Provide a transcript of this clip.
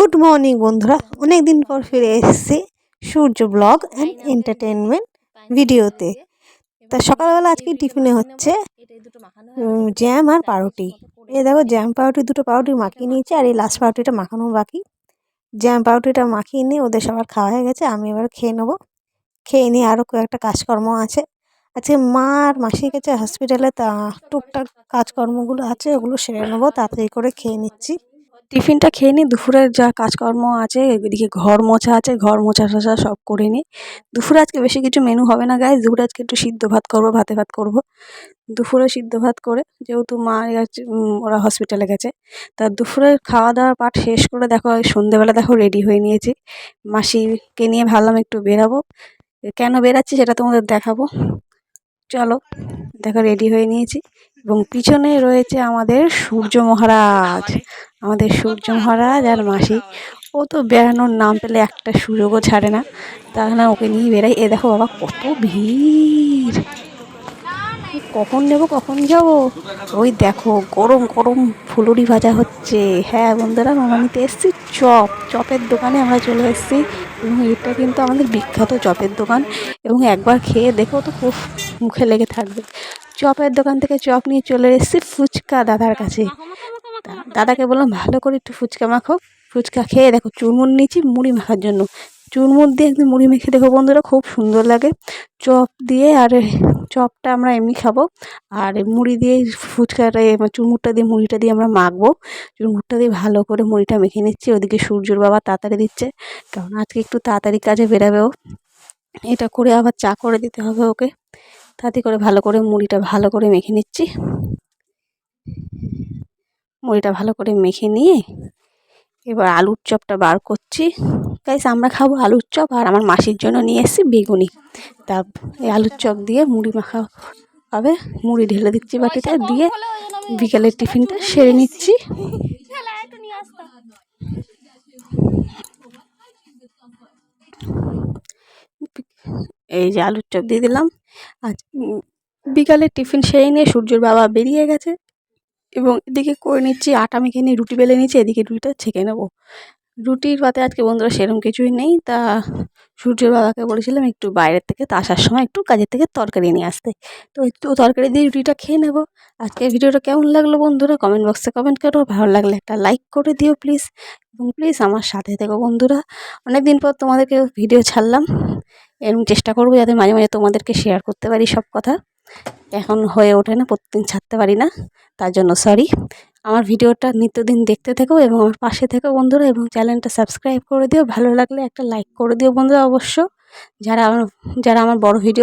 Good morning বন্ধুরা। অনেক দিন পর ফিরে এসেছি সূর্য ব্লগ অ্যান্ড এন্টারটেনমেন্ট ভিডিওতে তা সকালবেলা আজকে টিফিনে হচ্ছে জ্যাম আর পাউরুটি। এ দেখো জ্যাম পাউরুটি, দুটো পাউরুটি মাখিয়ে নিয়েছি আর এই লাস্ট পাউরুটিটা মাখানো বাকি। জ্যাম পাউরুটিটা মাখিয়ে নিয়ে ওদের সবার খাওয়া হয়ে গেছে, আমি এবার খেয়ে নেব। খেয়ে নিয়ে আরও কয়েকটা কাজকর্ম আছে। আজকে মা আর মাসি গেছে হসপিটালে তা টুকটাক কাজকর্মগুলো আছে, ওগুলো সেরে নেব, তাড়াতাড়ি করে খেয়ে নিচ্ছি। টিফিনটা খেয়ে নিই, দুপুরের যা কাজকর্ম আছে, এদিকে ঘর মোছা আছে, ঘর মোছা টোছা সব করে নিই। দুপুরে আজকে বেশি কিছু মেনু হবে না গায়ে দুপুরে আজকে একটু সিদ্ধ ভাত করব, ভাতে ভাত করব। দুপুরে সিদ্ধ ভাত করে, যেহেতু মা গেছে ওরা হসপিটালে গেছে, তা দুপুরের খাওয়া দাওয়ার পাট শেষ করে দেখো সন্ধেবেলা দেখো রেডি হয়ে নিয়েছি। মাসিকে নিয়ে ভাবলাম একটু বেরাবো। কেন বেরাচ্ছি সেটা তোমাদের দেখাবো। চলো, দেখো রেডি হয়ে নিয়েছি। এবং পিছনে রয়েছে আমাদের সূর্য মহারাজ। আমাদের সূর্য মহারাজ আর মাসি। ও তো বেড়ানোর নাম পেলে একটা সুযোগও ছাড়ে না। না ওকে নিয়ে বেড়াই এ দেখো বাবা, কত ভিড়। কখন নেব, কখন যাব? ওই দেখো, গরম গরম ফুলুরি ভাজা হচ্ছে। হ্যাঁ বন্ধুরা, মামা নিতে এসেছি চপ, চপের দোকানে আমরা চলে এসেছি। এবং এটা কিন্তু আমাদের বিখ্যাত চপের দোকান। এবং একবার খেয়ে দেখো তো খুব মুখে লেগে থাকবে। চপের দোকান থেকে চপ নিয়ে চলে এসেছি ফুচকা দাদার কাছে। দাদাকে বললাম, ভালো করে একটু ফুচকা মাখো। ফুচকা খেয়ে দেখো, চুরমুর নিয়েছি, মুড়ি মাখার জন্য। চুরমুর দিয়ে একদম মুড়ি মেখে দেখো বন্ধুরা, খুব সুন্দর লাগে। চপ দিয়ে আর চপটা আমরা এমনি খাব। আর মুড়ি দিয়ে ফুচকাটা চুরমুরটা দিয়ে, মুড়িটা দিয়ে আমরা মাখবো। চুরমুরটা দিয়ে ভালো করে মুড়িটা মেখে নিচ্ছি। ওদিকে সূর্যর বাবা তাড়াতাড়ি দিচ্ছে। কারণ আজকে একটু তাড়াতাড়ি কাজে বেরাবে ও। এটা করে আবার চা করে দিতে হবে ওকে। তাতে করে ভালো করে মুড়িটা ভালো করে মেখে নিচ্ছি। মুড়িটা ভালো করে মেখে নিয়ে এবার আলুর চপটা বার করছি। গাইস, আমরা খাব আলুর চপ আর আমার মাসির জন্য নিয়ে এসেছি বেগুনি। তা এই আলুর চপ দিয়ে মুড়ি মাখা হবে। মুড়ি ঢেলে দিচ্ছি বাটিতে দিয়ে বিকালের টিফিনটা সেরে নিচ্ছি। এই যে আলুর চপ দিয়ে দিলাম। আজ বিকালে টিফিন সেরে নিয়ে সূর্যর বাবা বেরিয়ে গেছে এবং এদিকে করে নিচ্ছি, আটা মেখে নিয়ে রুটি বেলে নিচ্ছি এদিকে রুটিটা ছেঁকে নেব। রুটির পাতে আজকে বন্ধুরা সেরকম কিছুই নেই। তা সূর্যের বাবাকে বলেছিলাম একটু বাইরের থেকে, তা আসার সময় একটু কাজের থেকে তরকারি নিয়ে আসতে। তো একটু তরকারি দিয়ে রুটিটা খেয়ে নেব। আজকে ভিডিওটা কেমন লাগল বন্ধুরা? কমেন্ট বক্সে কমেন্ট করো। ভালো লাগলে একটা লাইক করে দিও প্লিজ এবং প্লিজ আমার সাথে থেকো বন্ধুরা। অনেক দিন পর তোমাদেরকে ভিডিও ছাড়লাম। এরকম চেষ্টা করব যাতে মাঝে মাঝে তোমাদেরকে শেয়ার করতে পারি সব কথা। এখন হয়ে ওঠে না, প্রতিদিন ছাড়তে পারি না। তার জন্য সরি আমার ভিডিওটা নিত্যদিন দেখতে থেকো এবং আমার পাশে থেকো বন্ধুরা এবং চ্যানেলটা সাবস্ক্রাইব করে দিও। ভালো লাগলে একটা লাইক করে দিও বন্ধুরা অবশ্য। যারা আমার যারা আমার বড় ভিডিও